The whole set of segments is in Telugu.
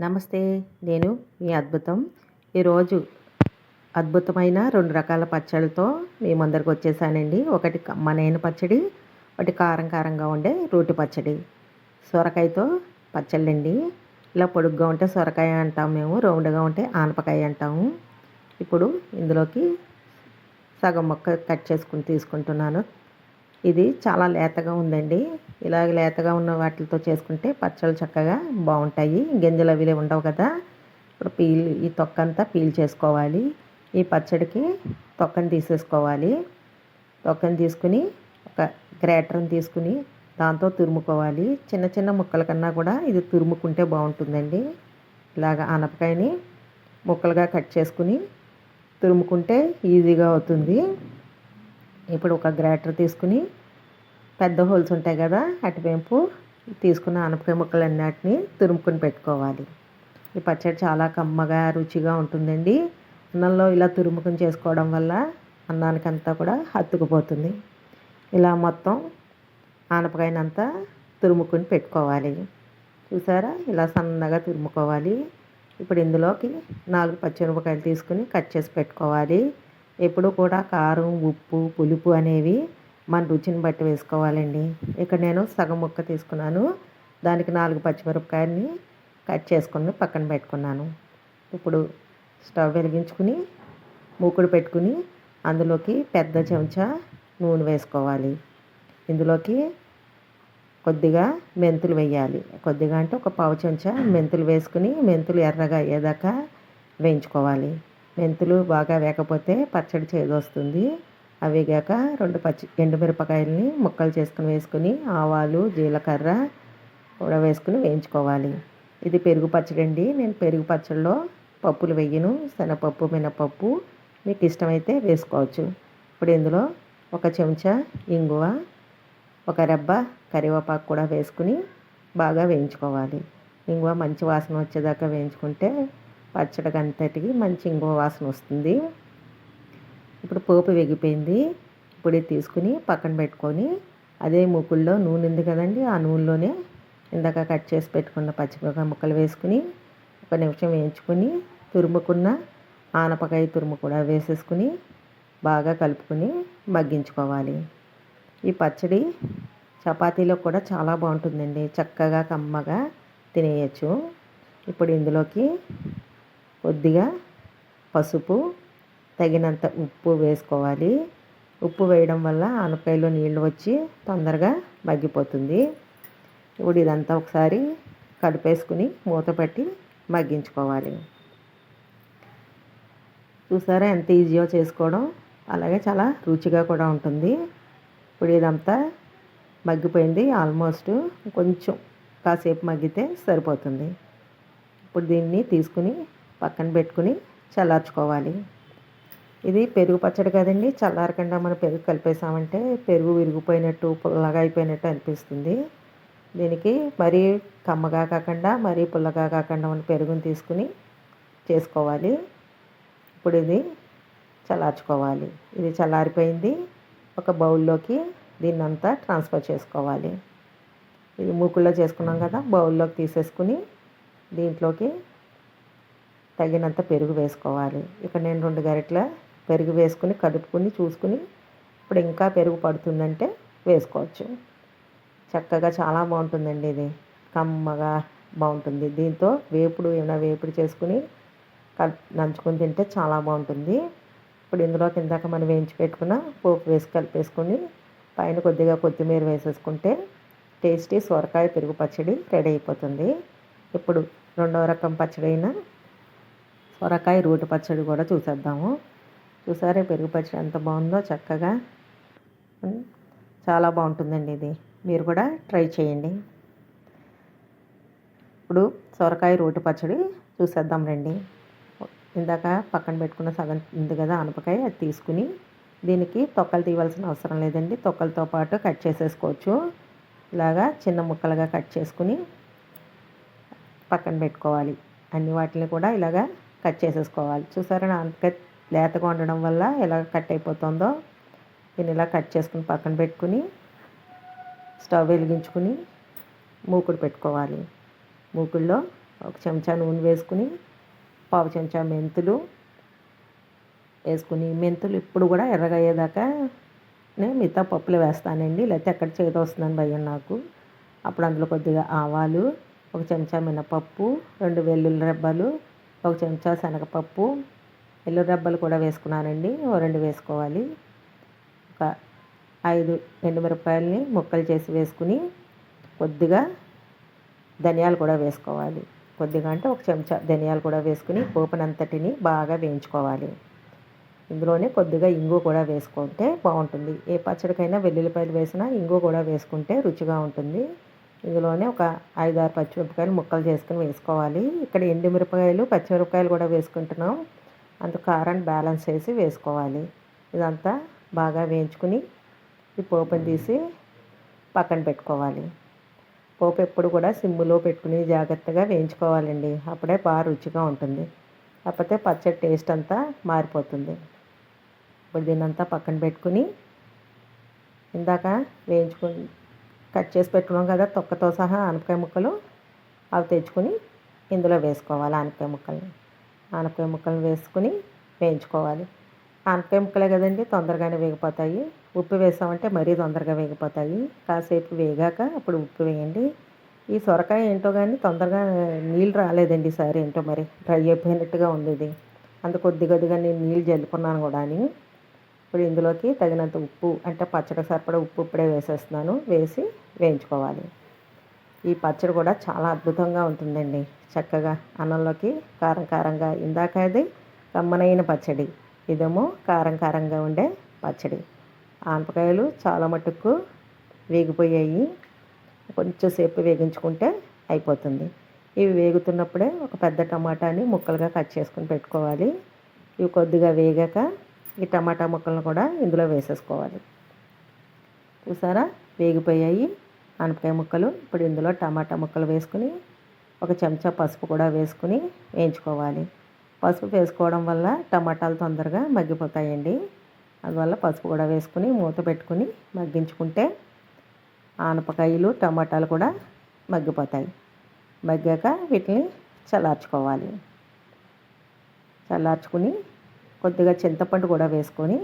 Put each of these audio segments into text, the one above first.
నమస్తే నేను మీ అద్భుతం. ఈరోజు అద్భుతమైన రెండు రకాల పచ్చళ్ళతో మీ ముందరికి వచ్చేసానండి. ఒకటి మనైన పచ్చడి ఒకటి కారం కారంగా ఉండే రోటి పచ్చడి. సొరకాయతో పచ్చళ్ళండి. ఇలా పొడుగ్గా ఉంటే సొరకాయ అంటాం మేము రౌండ్గా ఉంటే ఆనపకాయ అంటాము ఇప్పుడు ఇందులోకి సగం మొక్క కట్ చేసుకుని తీసుకుంటున్నాను. ఇది చాలా లేతగా ఉందండి. ఇలాగ లేతగా ఉన్న వాటితో చేసుకుంటే పచ్చళ్ళు చక్కగా బాగుంటాయి. గింజలు అవి ఉండవు కదా. ఇప్పుడు పీల్ ఈ తొక్క అంతా పీల్ చేసుకోవాలి. ఈ పచ్చడికి తొక్కని తీసేసుకోవాలి. తొక్కని తీసుకుని ఒక గ్రేటర్ని తీసుకుని దాంతో తురుముకోవాలి. చిన్న చిన్న ముక్కల కన్నా కూడా ఇది తురుముకుంటే బాగుంటుందండి. ఇలాగ ఆనపకాయని ముక్కలుగా కట్ చేసుకుని తురుముకుంటే ఈజీగా అవుతుంది. ఇప్పుడు ఒక గ్రేటర్ తీసుకుని పెద్ద హోల్స్ ఉంటాయి కదా అటువైపు తీసుకున్న ఆనపకాయ ముక్కలు అన్నిటిని తురుముకొని పెట్టుకోవాలి. ఈ పచ్చడి చాలా కమ్మగా రుచిగా ఉంటుందండి. అన్నంలో ఇలా తురుముకొని చేసుకోవడం వల్ల అన్నానికంతా కూడా హత్తుకుపోతుంది ఇలా మొత్తం ఆనపకాయనంతా తురుముకొని పెట్టుకోవాలి. చూసారా? ఇలా సన్నగా తురుముకోవాలి. ఇప్పుడు ఇందులోకి నాలుగు పచ్చిమిరపకాయలు తీసుకుని కట్ చేసి పెట్టుకోవాలి. ఎప్పుడు కూడా కారం ఉప్పు పులుపు అనేవి మన రుచిని బట్టి వేసుకోవాలండి. ఇక్కడ నేను సగం ముక్క తీసుకున్నాను. దానికి నాలుగు పచ్చిమిరపకాయలని కట్ చేసుకుని పక్కన పెట్టుకున్నాను. ఇప్పుడు స్టవ్ వెలిగించుకుని మూకుడు పెట్టుకుని అందులోకి పెద్ద చెంచా నూనె వేసుకోవాలి. ఇందులోకి కొద్దిగా మెంతులు వేయాలి. కొద్దిగా అంటే ఒక పావు చెంచా మెంతులు వేసుకుని మెంతులు ఎర్రగా అయ్యేదాకా వేయించుకోవాలి. మెంతులు బాగా వేకపోతే పచ్చడి చేదొస్తుంది. అవిగాక రెండు పచ్చి ఎండుమిరపకాయలని ముక్కలు చేసుకుని వేసుకుని ఆవాలు జీలకర్ర కూడా వేసుకుని వేయించుకోవాలి. ఇది పెరుగు పచ్చడి అండి నేను పెరుగు పచ్చడిలో పప్పులు వెయ్యను శనగపప్పు మినపప్పు మీకు ఇష్టమైతే వేసుకోవచ్చు. ఇప్పుడు ఇందులో ఒక చెంచా ఇంగువ ఒక రెబ్బ కరివేపాకు కూడా వేసుకుని బాగా వేయించుకోవాలి. ఇంగువ మంచి వాసన వచ్చేదాకా వేయించుకుంటే పచ్చడికి అంతటికి మంచి ఇంగువ వాసన వస్తుంది. ఇప్పుడు పోపు వెగిపోయింది. ఇప్పుడే తీసుకుని పక్కన పెట్టుకొని అదే మూకుల్లో నూనె ఉంది కదండి ఆ నూనెలోనే ఇందాక కట్ చేసి పెట్టుకున్న పచ్చిమిరపకాయ ముక్కలు వేసుకుని ఒక నిమిషం వేయించుకొని తురుముకున్న ఆనపకాయ తురుము కూడా వేసేసుకుని బాగా కలుపుకొని మగ్గించుకోవాలి. ఈ పచ్చడి చపాతీలో కూడా చాలా బాగుంటుందండి. చక్కగా కమ్మగా తినేయచ్చు. ఇప్పుడు ఇందులోకి కొద్దిగా పసుపు తగినంత ఉప్పు వేసుకోవాలి. ఉప్పు వేయడం వల్ల ఆనపకాయలో నీళ్ళు వచ్చి తొందరగా మగ్గిపోతుంది. ఇప్పుడు ఇదంతా ఒకసారి కలిపేసుకుని మూత పెట్టి మగ్గించుకోవాలి. చూసారా ఎంత ఈజీయో చేసుకోవడం? అలాగే చాలా రుచిగా కూడా ఉంటుంది. ఇప్పుడు ఇదంతా మగ్గిపోయింది. ఆల్మోస్ట్ కొంచెం కాసేపు మగ్గితే సరిపోతుంది. ఇప్పుడు దీన్ని తీసుకుని పక్కన పెట్టుకుని చల్లార్చుకోవాలి. ఇది పెరుగు పచ్చడి కదండి. చల్లారకుండా మనం పెరుగు కలిపేసామంటే పెరుగు విరిగిపోయినట్టు పుల్లగా అయిపోయినట్టు అనిపిస్తుంది. దీనికి మరీ కమ్మగా కాకుండా మరీ పుల్లగా కాకుండా మనం పెరుగుని తీసుకుని చేసుకోవాలి. ఇప్పుడు ఇది చల్లార్చుకోవాలి. ఇది చల్లారిపోయింది. ఒక బౌల్లోకి దీన్నంతా ట్రాన్స్ఫర్ చేసుకోవాలి. ఇది మూకుల్లో చేసుకున్నాం కదా బౌల్లోకి తీసేసుకుని దీంట్లోకి తగినంత పెరుగు వేసుకోవాలి. ఇక్కడ నేను రెండు గరిటల పెరుగు వేసుకుని కలుపుకుని చూసుకుని ఇప్పుడు ఇంకా పెరుగు పడుతుందంటే వేసుకోవచ్చు. చక్కగా చాలా బాగుంటుందండి ఇది. కమ్మగా బాగుంటుంది. దీంతో వేపుడు ఏమైనా వేపుడు చేసుకుని కల్ నంచుకొని తింటే చాలా బాగుంటుంది. ఇప్పుడు ఇందులో కిందాక మనం వేయించి పెట్టుకున్న పోపు వేసి కలిపేసుకొని పైన కొద్దిగా కొత్తిమీర వేసేసుకుంటే టేస్టీ సొరకాయ పెరుగు పచ్చడి రెడీ అయిపోతుంది. ఇప్పుడు రెండవ రకం పచ్చడి అయిన సొరకాయ రోటి పచ్చడి కూడా చూసేద్దాము. చూసారే పెరుగు పచ్చడి ఎంత బాగుందో చక్కగా. చాలా బాగుంటుందండి ఇది. మీరు కూడా ట్రై చేయండి. ఇప్పుడు సొరకాయ రోటి పచ్చడి చూసేద్దాం రండి. ఇందాక పక్కన పెట్టుకున్న సగం ఉంది కదా అనపకాయ అది తీసుకుని దీనికి తొక్కలు తీయవలసిన అవసరం లేదండి. తొక్కలతో పాటు కట్ చేసేసుకోవచ్చు. ఇలాగా చిన్న ముక్కలుగా కట్ చేసుకుని పక్కన పెట్టుకోవాలి. అన్ని వాటిని కూడా ఇలాగా కట్ చేసేసుకోవాలి. చూసారా అనపకాయ లేతగా ఉండడం వల్ల ఎలా కట్ అయిపోతుందో నేను ఇలా కట్ చేసుకుని పక్కన పెట్టుకుని స్టవ్ వెలిగించుకుని మూకుడు పెట్టుకోవాలి. మూకుడులో ఒక చెంచా నూనె వేసుకుని పావు చెంచా మెంతులు వేసుకుని మెంతులు ఇప్పుడు కూడా ఎర్రగయ్యేదాకా నేను మిగతా పప్పులు వేస్తానండి. లేకపోతే ఎక్కడ చేతి వస్తుందని భయం నాకు. అప్పుడు అందులో కొద్దిగా ఆవాలు ఒక చెంచా మినపప్పు రెండు వెల్లుల్లి రెబ్బలు ఒక చెంచా శనగపప్పు ఎల్లు రబ్బలు కూడా వేసుకున్నానండి. ఓ రెండు వేసుకోవాలి. ఒక ఐదు ఎండుమిరపకాయలని ముక్కలు చేసి వేసుకుని కొద్దిగా ధనియాలు కూడా వేసుకోవాలి. కొద్దిగా అంటే ఒక చెంచా ధనియాలు కూడా వేసుకుని పోపునంతటిని బాగా వేయించుకోవాలి. ఇందులోనే కొద్దిగా ఇంగు కూడా వేసుకుంటే బాగుంటుంది. ఏ పచ్చడికైనా వెల్లుల్లిపాయలు వేసినా ఇంగు కూడా వేసుకుంటే రుచిగా ఉంటుంది. ఇందులోనే ఒక ఐదు ఆరు పచ్చిమిరపకాయలు ముక్కలు చేసుకుని వేసుకోవాలి. ఇక్కడ ఎండుమిరపకాయలు పచ్చిమిరపకాయలు కూడా వేసుకుంటున్నాం. అంత కారాన్ని బ్యాలెన్స్ చేసి వేసుకోవాలి. ఇదంతా బాగా వేయించుకుని ఈ పోపుని తీసి పక్కన పెట్టుకోవాలి. పోపు ఎప్పుడు కూడా సిమ్ములో పెట్టుకుని జాగ్రత్తగా వేయించుకోవాలండి. అప్పుడే బాగా రుచిగా ఉంటుంది. కాకపోతే పచ్చడి టేస్ట్ అంతా మారిపోతుంది. ఇప్పుడు దీన్నంతా పక్కన పెట్టుకుని ఇందాక వేయించుకుని కట్ చేసి పెట్టుకున్నాం కదా తొక్కతో సహా ఆనపకాయ ముక్కలు అవి తెచ్చుకుని ఇందులో వేసుకోవాలి ఆనపకాయ ముక్కల్ని. ఆనపకాయ ముక్కలను వేసుకుని వేయించుకోవాలి. ఆనపకాయ ముక్కలే కదండి తొందరగానే వేగిపోతాయి. ఉప్పు వేసామంటే మరీ తొందరగా వేగిపోతాయి. కాసేపు వేగాక అప్పుడు ఉప్పు వేయండి. ఈ సొరకాయ ఏంటో కానీ తొందరగా నీళ్ళు రాలేదండి ఈసారి ఏంటో మరి. డ్రై అయిపోయినట్టుగా ఉంది ఇది. అంత కొద్ది కొద్దిగా నేను నీళ్ళు జల్లుకున్నాను కూడా అని. ఇప్పుడు ఇందులోకి తగినంత ఉప్పు అంటే పచ్చడి సరిపడా ఉప్పు ఇప్పుడే వేసేస్తున్నాను. వేసి వేయించుకోవాలి. ఈ పచ్చడి కూడా చాలా అద్భుతంగా ఉంటుందండి. చక్కగా అన్నంలోకి కారం కారంగా ఇందాక అది కమ్మనైన పచ్చడి ఇదేమో కారం కారంగా ఉండే పచ్చడి. ఆనపకాయలు చాలా మటుకు వేగిపోయాయి. కొంచెం సేపు వేగించుకుంటే అయిపోతుంది. ఇవి వేగుతున్నప్పుడే ఒక పెద్ద టమాటాని ముక్కలుగా కట్ చేసుకుని పెట్టుకోవాలి. ఇవి కొద్దిగా వేగాక ఈ టమాటా ముక్కలను కూడా ఇందులో వేసేసుకోవాలి. చూసారా? వేగిపోయాయి. ఆనపకాయ ముక్కలు ఇప్పుడు ఇందులో టమాటా ముక్కలు వేసుకుని ఒక చెంచా పసుపు కూడా వేసుకుని వేయించుకోవాలి. పసుపు వేసుకోవడం వల్ల టమాటాలు తొందరగా మగ్గిపోతాయండి. అందువల్ల పసుపు కూడా వేసుకుని మూత పెట్టుకుని మగ్గించుకుంటే ఆనపకాయలు టమాటాలు కూడా మగ్గిపోతాయి. మగ్గాక వీటిని చల్లార్చుకోవాలి. చల్లార్చుకుని కొద్దిగా చింతపండు కూడా వేసుకొని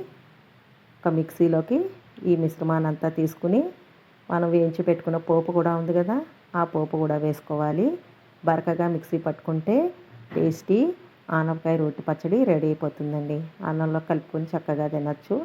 ఒక మిక్సీలోకి ఈ మిశ్రమాన్ని అంతా తీసుకుని మనం వేయించి పెట్టుకున్న పోపు కూడా ఉంది కదా ఆ పోపు కూడా వేసుకోవాలి. బరకగా మిక్సీ పట్టుకుంటే టేస్టీ ఆనపకాయ రోటి పచ్చడి రెడీ అయిపోతుందండి. అన్నంలో కలుపుకొని చక్కగా తినచ్చు.